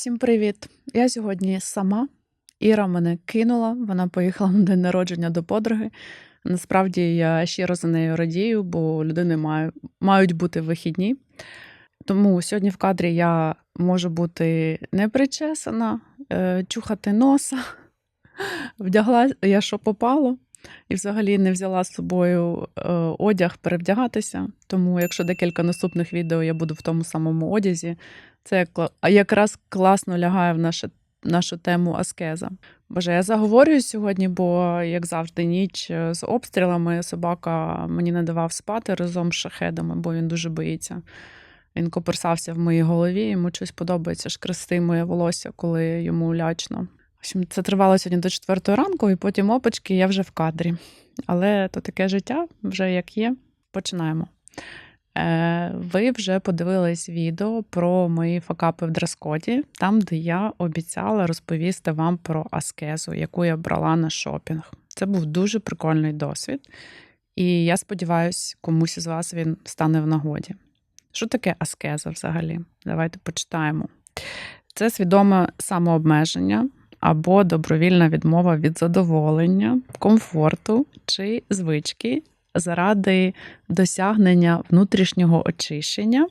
Всім привіт! Я сьогодні сама. Іра мене кинула, вона поїхала на день народження до подруги. Насправді я щиро за нею радію, бо людини має, мають бути вихідні. Тому сьогодні в кадрі я можу бути не причесана, е, чухати носа, вдягла я що попало, і взагалі не взяла з собою е, одяг перевдягатися. Тому, якщо декілька наступних відео я буду в тому самому одязі, це якраз класно лягає в наше, нашу тему аскеза. Боже, я заговорюю сьогодні, бо, як завжди, ніч е, з обстрілами собака мені не давав спати разом з шахедами, бо він дуже боїться. Він коперсався в моїй голові, йому щось подобається шкрести моє волосся, коли йому лячно. В це тривало сьогодні до четвертої ранку, і потім опачки, я вже в кадрі. Але то таке життя, вже як є. Починаємо. Е, ви вже подивились відео про мої факапи в дрес-коді, там, де я обіцяла розповісти вам про аскезу, яку я брала на шопінг. Це був дуже прикольний досвід, і я сподіваюся, комусь із вас він стане в нагоді. Що таке аскеза взагалі? Давайте почитаємо. Це свідоме самообмеження або добровільна відмова від задоволення, комфорту чи звички заради досягнення внутрішнього очищення,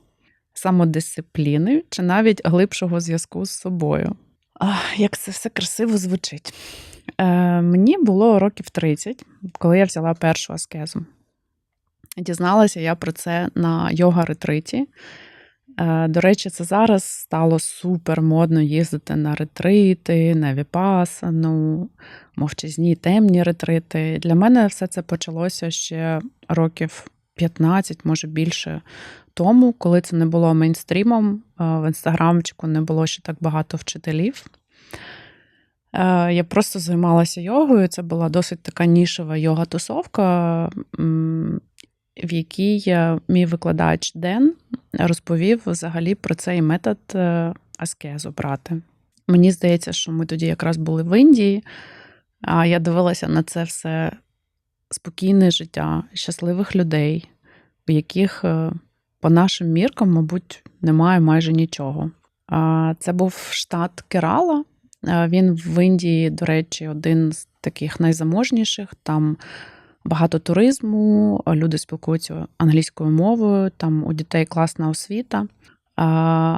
самодисципліни чи навіть глибшого зв'язку з собою. Ах, як це все красиво звучить. Е, мені було років 30, коли я взяла першу аскезу. Дізналася я про це на йога-ретриті. Е, До речі, це зараз стало супер модно їздити на ретрити, на віпасану, мовчазні темні ретрити. Для мене все це почалося ще років 15, може більше тому, коли це не було мейнстрімом. Е, В інстаграмчику не було ще так багато вчителів. Е, Я просто займалася йогою. Це була досить така нішева йога-тусовка, в якій мій викладач Ден розповів взагалі про цей метод е, аскезу брати. Мені здається, що ми тоді якраз були в Індії, а я дивилася на це все спокійне життя щасливих людей, в яких, е, по нашим міркам, мабуть, немає майже нічого. Це був штат Керала. Е, Він в Індії, до речі, один з таких найзаможніших. Там багато туризму, люди спілкуються англійською мовою, там у дітей класна освіта.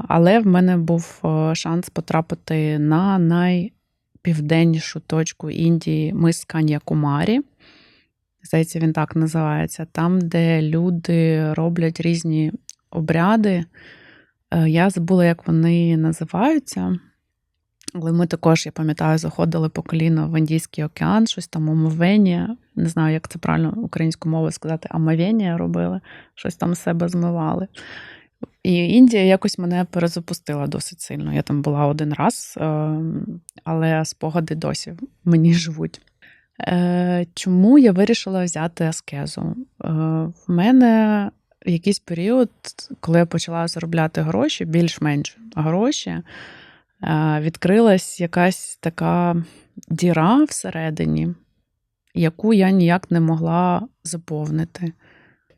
Але в мене був е, шанс потрапити на найпівденнішу точку Індії, мис Кан'якумарі. Здається, він так називається. Там, де люди роблять різні обряди. Е, Я забула, як вони називаються. Але ми також, я пам'ятаю, заходили по коліно в Індійський океан, щось там омовення. Не знаю, як це правильно українською мовою сказати, омовення робили, щось там себе змивали. І Індія якось мене перезапустила досить сильно. Я там була один раз, е, але спогади досі мені живуть. Е, Чому я вирішила взяти аскезу? Е, В мене якийсь період, коли я почала заробляти гроші, більш-менш гроші, відкрилась якась така діра всередині, яку я ніяк не могла заповнити.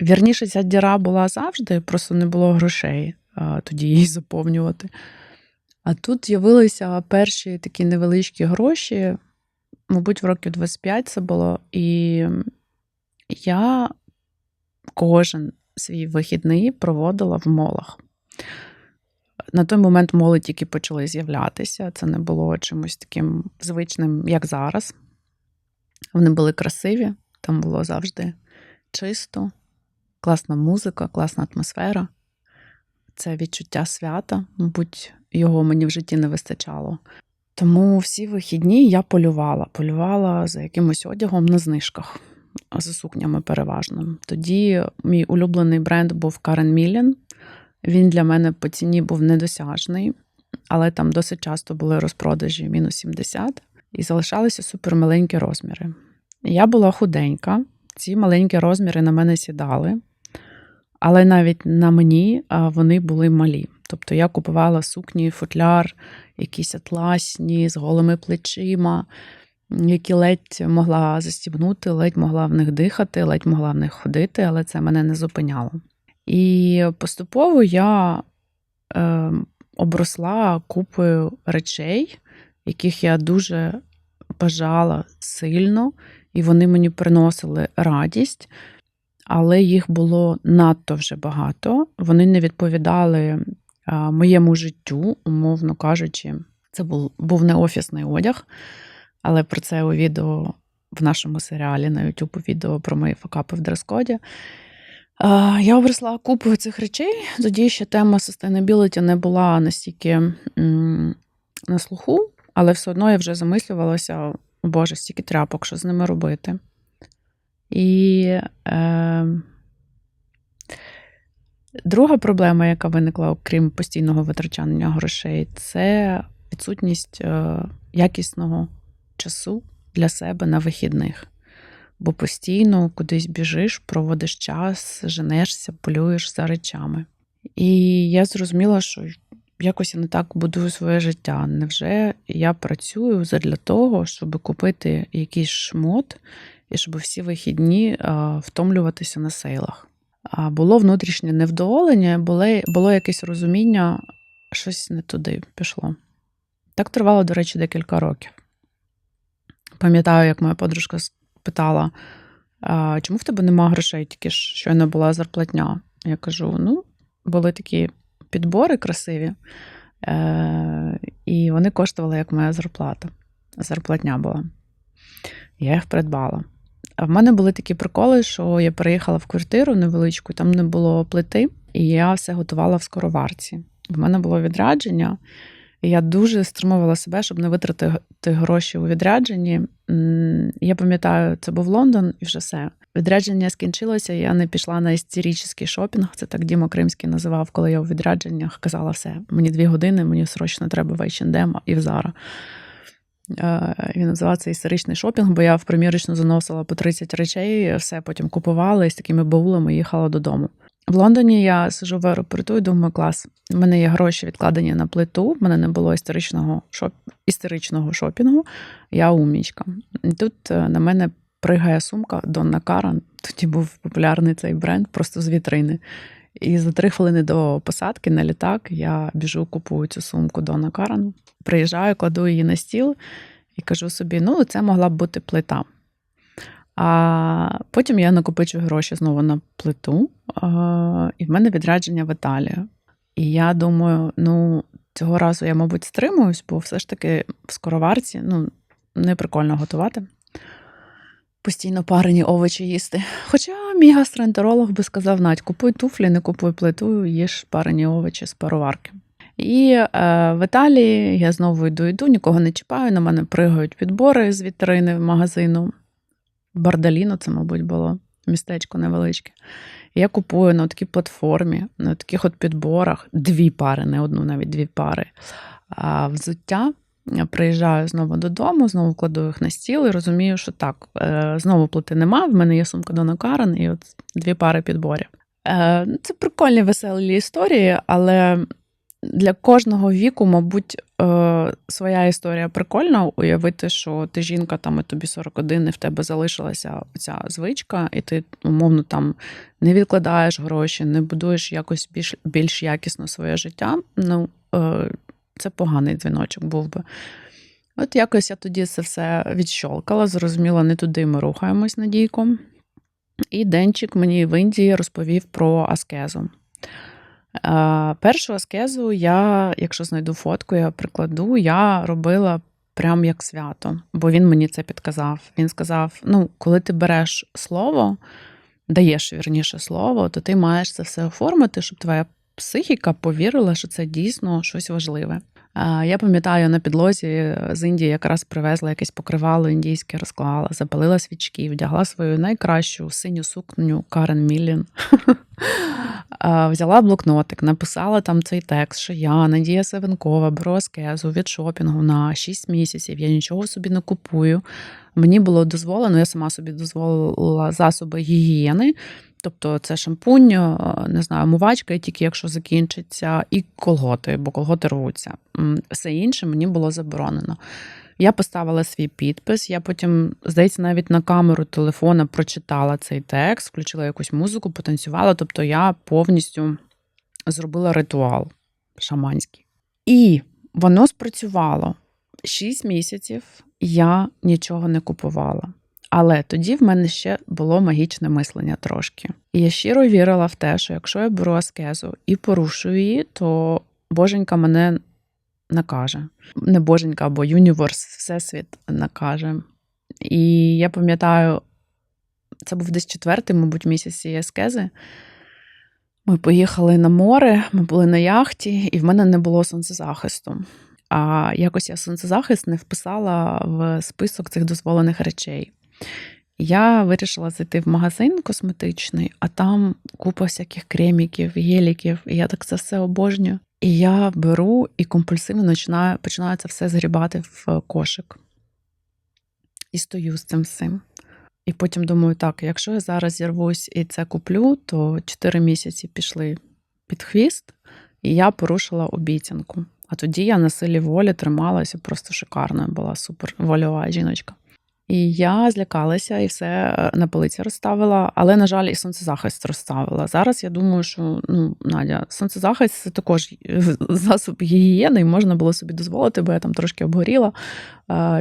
Вірніше, ця діра була завжди, просто не було грошей е, тоді її заповнювати. А тут з'явилися перші такі невеличкі гроші, мабуть, в років 25 це було. І я кожен свій вихідний проводила в молах. На той момент моли тільки почали з'являтися. Це не було чимось таким звичним, як зараз. Вони були красиві, там було завжди чисто, класна музика, класна атмосфера. Це відчуття свята, мабуть, його мені в житті не вистачало. Тому всі вихідні я полювала. Полювала за якимось одягом на знижках, за сукнями переважно. Тоді мій улюблений бренд був Karen Millen. Він для мене по ціні був недосяжний, але там досить часто були розпродажі мінус 70 і залишалися супермаленькі розміри. Я була худенька, ці маленькі розміри на мене сідали, але навіть на мені вони були малі. Тобто я купувала сукні, футляр, якісь атласні з голими плечима, які ледь могла застібнути, ледь могла в них дихати, ледь могла в них ходити, але це мене не зупиняло. І поступово я е, обросла купою речей, яких я дуже бажала сильно, і вони мені приносили радість, але їх було надто вже багато. Вони не відповідали а, моєму життю, умовно кажучи, це був, був не офісний одяг, але про це у відео в нашому серіалі на YouTube відео про мої факапи в дрес-коді. Я обросла купою цих речей. Тоді ще тема sustainability не була настільки на слуху, але все одно я вже замислювалася, «О, Боже, стільки тряпок, що з ними робити. І е, друга проблема, яка виникла, окрім постійного витрачання грошей, це відсутність е, якісного часу для себе на вихідних. Бо постійно кудись біжиш, проводиш час, женешся, полюєш за речами. І я зрозуміла, що якось я не так будую своє життя. Невже я працюю для того, щоб купити якийсь шмот і щоб всі вихідні втомлюватися на сейлах? Було внутрішнє невдоволення, було, було якесь розуміння, щось не туди пішло. Так тривало, до речі, декілька років. Пам'ятаю, як моя подружка питала, а, чому в тебе нема грошей, тільки ж щойно була зарплатня. Я кажу: ну, були такі підбори красиві, е- і вони коштували як моя зарплата. Зарплатня була. Я їх придбала. А в мене були такі приколи, що я переїхала в квартиру невеличку, там не було плити, і я все готувала в скороварці. В мене було відрядження, я дуже стримувала себе, щоб не витратити гроші у відрядженні. Я пам'ятаю, це був Лондон і вже все. Відрядження скінчилося, я не пішла на істеричний шопінг. Це так Діма Кримський називав, коли я у відрядженнях казала все. Мені дві години, мені срочно треба в H&M і в Zara. Він називав це історичний шопінг, бо я в примірочну заносила по 30 речей, все потім купувала і з такими баулами їхала додому. В Лондоні я сижу в аеропорту і думаю, клас, в мене є гроші відкладені на плиту, в мене не було історичного шоп... історичного шопінгу, я умічка. І тут е, на мене пригає сумка Донна Каран. Тоді був популярний цей бренд, просто з вітрини. І за три хвилини до посадки на літак я біжу, купую цю сумку Донна Каран, приїжджаю, кладу її на стіл і кажу собі: ну, це могла б бути плита. А потім я накопичую гроші знову на плиту, і в мене відрядження в Італію. І я думаю, ну, цього разу я, мабуть, стримуюсь, бо все ж таки в скороварці ну, не прикольно готувати. Постійно парені овочі їсти. Хоча мій гастроентеролог би сказав: Надь, купуй туфлі, не купуй плиту, їж парені овочі з пароварки. І е, в Італії я знову йду, йду, нікого не чіпаю, на мене пригають підбори з вітрини в магазину. Бардаліно, це, мабуть, було містечко невеличке. Я купую на такій платформі, на таких от підборах дві пари, не одну, навіть дві пари. А взуття я приїжджаю знову додому, знову кладу їх на стіл і розумію, що так, е, знову плити нема. В мене є сумка Дона Карен і от дві пари підборів. Е, це прикольні веселі історії, але для кожного віку, мабуть, е, своя історія прикольна. Уявити, що ти жінка, там і тобі 41, і в тебе залишилася ця звичка, і ти, умовно, там не відкладаєш гроші, не будуєш якось більш більш якісно своє життя. Ну, е, це поганий дзвіночок був би. От якось я тоді це все відщолкала, зрозуміла, не туди ми рухаємось надійком. І Денчик мені в Індії розповів про аскезу. Першу аскезу я, якщо знайду фотку, я прикладу, я робила прям як свято, бо він мені це підказав. Він сказав: ну, коли ти береш слово, даєш вірніше слово, то ти маєш це все оформити, щоб твоя психіка повірила, що це дійсно щось важливе. Я пам'ятаю, на підлозі з Індії якраз привезла якесь покривало індійське, розклала, запалила свічки, вдягла свою найкращу синю сукню Карен Міллін. Взяла блокнотик, написала там цей текст, що я Надія Савенкова, беру аскезу від шопінгу на 6 місяців. Я нічого собі не купую. Мені було дозволено, я сама собі дозволила засоби гігієни. Тобто це шампунь, е, не знаю, мувачка, тільки якщо закінчиться, і колготи, бо колготи рвуться. Все інше мені було заборонено. Я поставила свій підпис, я потім, здається, навіть на камеру телефона прочитала цей текст, включила якусь музику, потанцювала. Тобто я повністю зробила ритуал шаманський. І воно спрацювало. Шість місяців я нічого не купувала. Але тоді в мене ще було магічне мислення трошки. І я щиро вірила в те, що якщо я беру аскезу і порушую її, то боженька мене накаже. Не боженька, або юніверс, всесвіт накаже. І я пам'ятаю, це був десь четвертий, мабуть, місяць цієї аскези. Ми поїхали на море, ми були на яхті, і в мене не було сонцезахисту. А якось я сонцезахист не вписала в список цих дозволених речей. Я вирішила зайти в магазин косметичний, а там купа всяких креміків, геліків, і я так це все обожнюю. І я беру і компульсивно починаю, починаю це все згрібати в кошик. І стою з цим всім. І потім думаю, так, якщо я зараз зірвусь і це куплю, то 4 місяці пішли під хвіст, і я порушила обіцянку. А тоді я на силі волі трималася, просто шикарною була супер вольова жіночка. І я злякалася і все е, на полиці розставила, але, на жаль, і сонцезахист розставила. Зараз я думаю, що ну, Надя, сонцезахист це також засоб гігієни, і можна було собі дозволити, бо я там трошки обгоріла,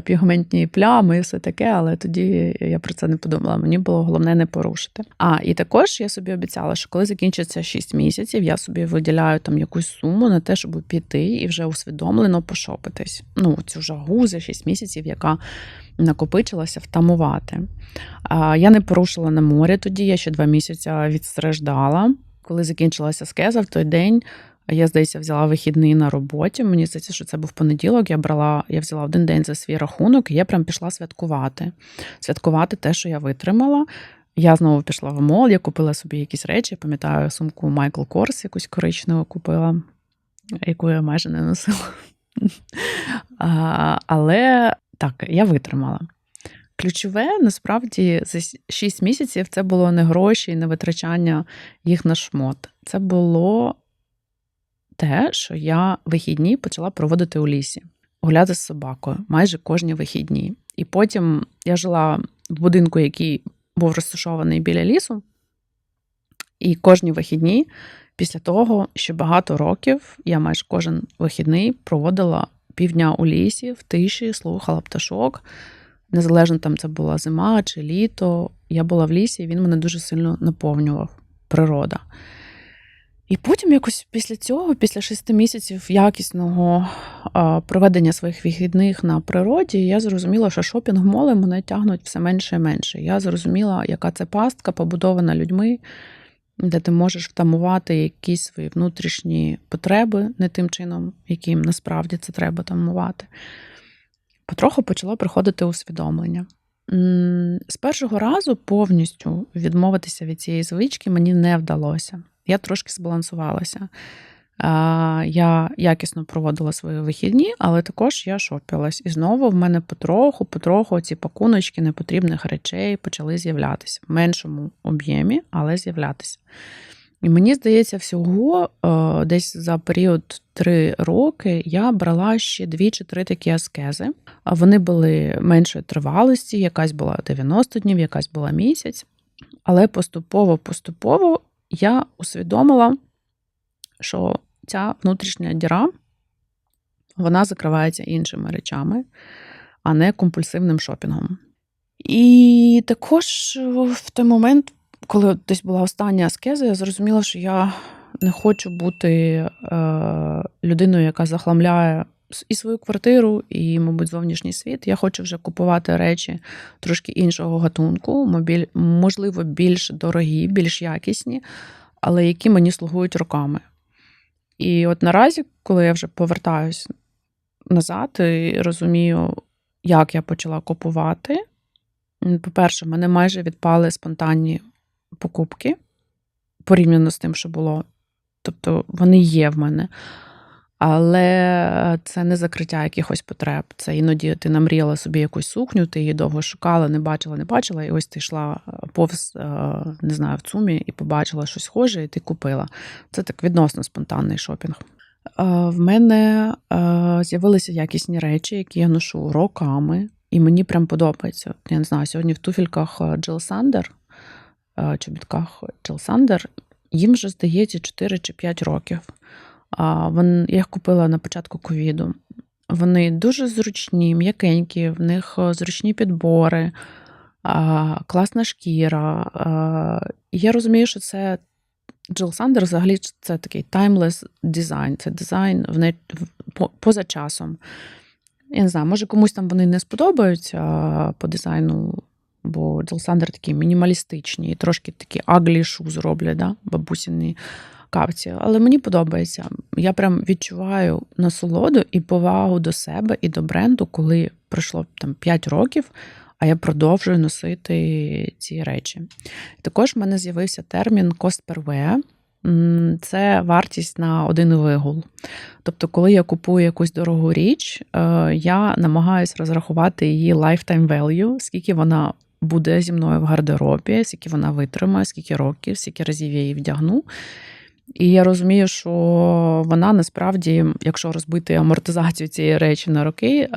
пігментні плями і все таке, але тоді я про це не подумала. Мені було головне не порушити. А і також я собі обіцяла, що коли закінчиться 6 місяців, я собі виділяю там якусь суму на те, щоб піти і вже усвідомлено пошопитись. Ну, цю жагу за 6 місяців, яка накопичилася, втамувати. Я не порушила на морі тоді, я ще два місяці відстраждала. Коли закінчилася скеза в той день. Я, здається, взяла вихідний на роботі. Мені здається, що це був понеділок. Я брала, я взяла один день за свій рахунок, і я прям пішла святкувати. Святкувати те, що я витримала. Я знову пішла в мол, я купила собі якісь речі. Пам'ятаю, сумку Майкл Корс, якусь коричневу купила, яку я майже не носила. Але так, я витримала. Ключове насправді за 6 місяців це було не гроші, і не витрачання їх на шмот. Це було те, що я вихідні почала проводити у лісі, гуляти з собакою майже кожні вихідні. І потім я жила в будинку, який був розташований біля лісу. І кожні вихідні, після того, що багато років я майже кожен вихідний проводила півдня у лісі, в тиші, слухала пташок. Незалежно там це була зима чи літо. Я була в лісі, і він мене дуже сильно наповнював природа. І потім, якось після цього, після шести місяців якісного проведення своїх вихідних на природі, я зрозуміла, що шопінг-моли мене тягнуть все менше і менше. Я зрозуміла, яка це пастка побудована людьми, де ти можеш втамувати якісь свої внутрішні потреби не тим чином, яким насправді це треба тамувати. Потроху почало приходити усвідомлення. З першого разу повністю відмовитися від цієї звички мені не вдалося. Я трошки збалансувалася. Я якісно проводила свої вихідні, але також я шопілась. І знову в мене потроху, потроху ці пакуночки непотрібних речей почали з'являтися в меншому об'ємі, але з'являтися. І мені здається, всього десь за період три роки я брала ще дві чи три такі аскези. Вони були меншої тривалості, якась була 90 днів, якась була місяць. Але поступово-поступово я усвідомила, що ця внутрішня діра вона закривається іншими речами, а не компульсивним шопінгом. І також в той момент, коли десь була остання аскеза, я зрозуміла, що я не хочу бути е, людиною, яка захламляє і свою квартиру, і, мабуть, зовнішній світ. Я хочу вже купувати речі трошки іншого гатунку, можливо, більш дорогі, більш якісні, але які мені слугують роками. І от наразі, коли я вже повертаюсь назад і розумію, як я почала купувати. По-перше, в мене майже відпали спонтанні покупки порівняно з тим, що було. Тобто вони є в мене. Але це не закриття якихось потреб. Це іноді ти намріяла собі якусь сукню, ти її довго шукала, не бачила, не бачила, і ось ти йшла е, повз, е, не знаю, в цумі і побачила щось схоже, і ти купила. Це так відносно спонтанний шопінг. Е, в мене з'явилися якісні речі, які я ношу роками, і мені прям подобається. Я не знаю, сьогодні в туфельках Джил Сандер, чобітках Джил Сандер, їм вже здається 4 чи 5 років. Я їх купила на початку ковіду. Вони дуже зручні, м'якенькі, в них е, зручні підбори, класна шкіра. Я розумію, що це Джил Сандер взагалі це такий timeless дизайн. Це дизайн в не, поза часом. Я не знаю, може комусь там вони не сподобаються по дизайну, бо Джил Сандер такі мінімалістичні, і трошки такі аглі шу зроблять, да? бабусіні капці. Але мені подобається. Я прям відчуваю насолоду і повагу до себе і до бренду, коли пройшло там 5 років, а я продовжую носити ці речі. Також в мене з'явився термін cost per wear. Це вартість на один вигул. Тобто, коли я купую якусь дорогу річ, е, я намагаюся розрахувати її lifetime value, скільки вона буде зі мною в гардеробі, скільки вона витримає, скільки років, скільки разів я її вдягну. І я розумію, що вона насправді, якщо розбити амортизацію цієї речі на роки, е,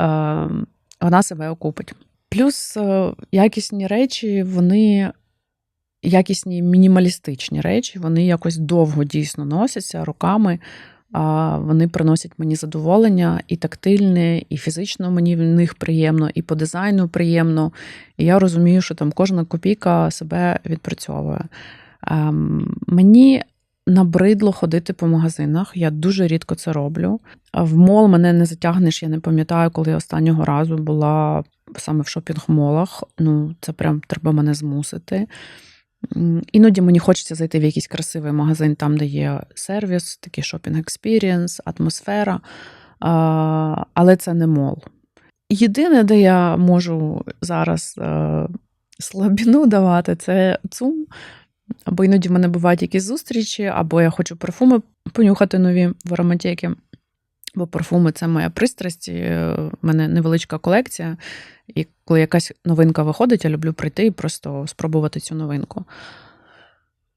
вона себе окупить. Плюс е, якісні речі, вони якісні мінімалістичні речі, вони якось довго дійсно носяться руками. Вони приносять мені задоволення і тактильне, і фізично мені в них приємно, і по дизайну приємно. І я розумію, що там кожна копійка себе відпрацьовує. Ем, Мені набридло ходити по магазинах. Я дуже рідко це роблю. В мол мене не затягнеш. Я не пам'ятаю, коли я останнього разу була саме в шопінг-молах. Ну, це прям треба мене змусити. Іноді мені хочеться зайти в якийсь красивий магазин, там, де є сервіс, такий шопінг експірієнс, атмосфера, але це не мол. Єдине, де я можу зараз е, слабіну давати, це ЦУМ. Або іноді в мене бувають якісь зустрічі, або я хочу парфуми понюхати нові в ароматеки. Бо парфуми це моя пристрасть. і, е, В мене невеличка колекція. І коли якась новинка виходить, я люблю прийти і просто спробувати цю новинку.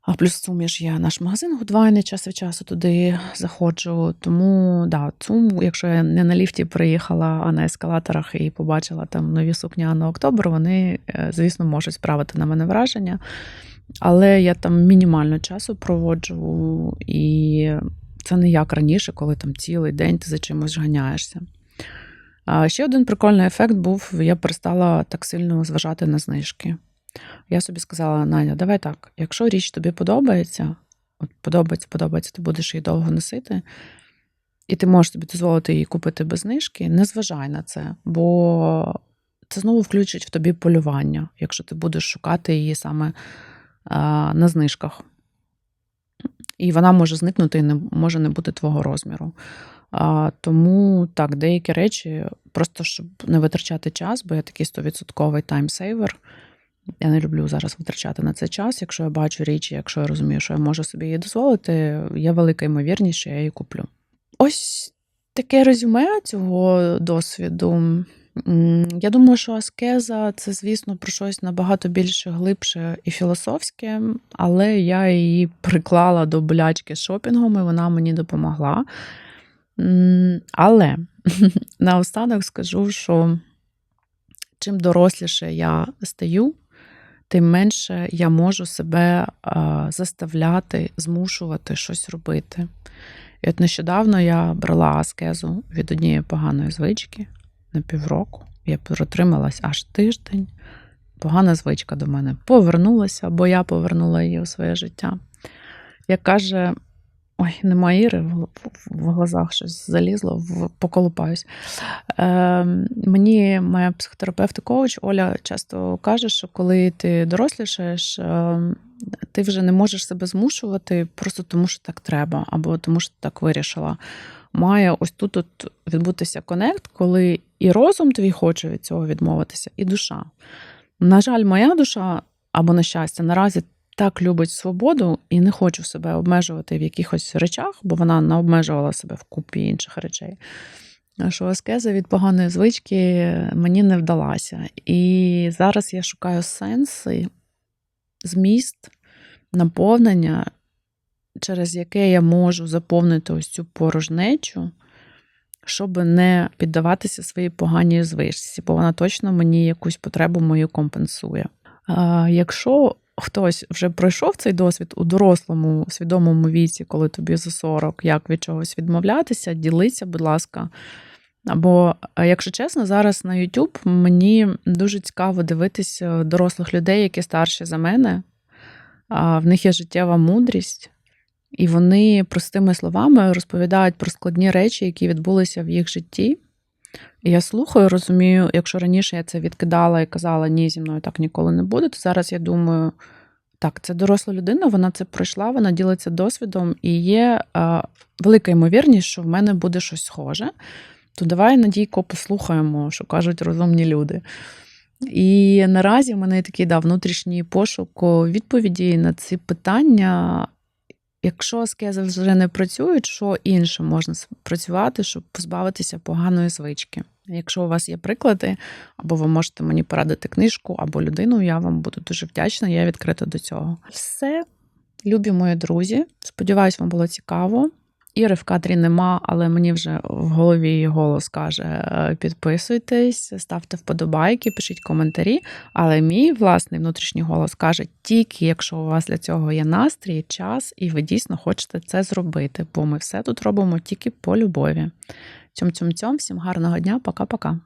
А плюс ж є наш магазин Гудвайни, час від часу туди заходжу. Тому да, ЦУМ, якщо я не на ліфті приїхала, а на ескалаторах і побачила там нові сукні на октобер, вони, е, звісно, можуть справити на мене враження. Але я там мінімально часу проводжу, і це не як раніше, коли там цілий день ти за чимось ганяєшся. А ще один прикольний ефект був: я перестала так сильно зважати на знижки. Я собі сказала, Надя, давай так, якщо річ тобі подобається, от подобається, подобається, ти будеш її довго носити, і ти можеш собі дозволити її купити без знижки, не зважай на це, бо це знову включить в тобі полювання, якщо ти будеш шукати її саме на знижках. І вона може зникнути і не може не бути твого розміру. А, тому так, деякі речі, просто щоб не витрачати час, бо я такий 100% таймсейвер. Я не люблю зараз витрачати на це час. Якщо я бачу річ, якщо я розумію, що я можу собі її дозволити, є велика ймовірність, що я її куплю. Ось таке резюме цього досвіду. Я думаю, що аскеза це, звісно, про щось набагато більше глибше і філософське, але я її приклала до болячки шопінгом, і вона мені допомогла. Але наостанок скажу, що чим доросліше я стаю, тим менше я можу себе заставляти, змушувати щось робити. І от нещодавно я брала аскезу від однієї поганої звички на півроку. Я протрималась аж тиждень. Погана звичка до мене повернулася, бо я повернула її у своє життя. Як каже, ой, нема Іри, в, глазах щось залізло, в, поколупаюсь. Е, мені моя психотерапевт і коуч Оля часто каже, що коли ти дорослішаєш, е, ти вже не можеш себе змушувати просто тому, що так треба, або тому, що так вирішила. Має ось тут от відбутися конект, коли і розум твій хоче від цього відмовитися, і душа. На жаль, моя душа, або на щастя, наразі так любить свободу і не хочу себе обмежувати в якихось речах, бо вона не обмежувала себе в купі інших речей. Що аскеза від поганої звички мені не вдалася. І зараз я шукаю сенси, зміст, наповнення, через яке я можу заповнити ось цю порожнечу, щоб не піддаватися своїй поганій звичці, бо вона точно мені якусь потребу мою компенсує. А Якщо хтось вже пройшов цей досвід у дорослому свідомому віці, коли тобі за 40, як від чогось відмовлятися, ділися, будь ласка. Або, е, якщо чесно, зараз на YouTube мені дуже цікаво дивитися дорослих людей, які старші за мене. В них є життєва мудрість, і вони простими словами розповідають про складні речі, які відбулися в їх житті. І я слухаю, розумію, якщо раніше я це відкидала і казала, ні, зі мною так ніколи не буде, то зараз я думаю, так, це доросла людина, вона це пройшла, вона ділиться досвідом, і є е, велика ймовірність, що в мене буде щось схоже. То давай, Надійко, послухаємо, що кажуть розумні люди. І наразі в мене такий да, внутрішній пошук відповіді на ці питання. Якщо аскези вже не працюють, що інше можна працювати, щоб позбавитися поганої звички? Якщо у вас є приклади, або ви можете мені порадити книжку або людину, я вам буду дуже вдячна, я відкрита до цього. Все, любі мої друзі. Сподіваюсь, вам було цікаво. Іри в кадрі нема, але мені вже в голові голос каже: «Е, підписуйтесь, ставте вподобайки, пишіть коментарі. Але мій власний внутрішній голос каже, тільки якщо у вас для цього є настрій, час, і ви дійсно хочете це зробити, бо ми все тут робимо тільки по любові. Цьом-цьом-цьом, всім гарного дня, пока-пока.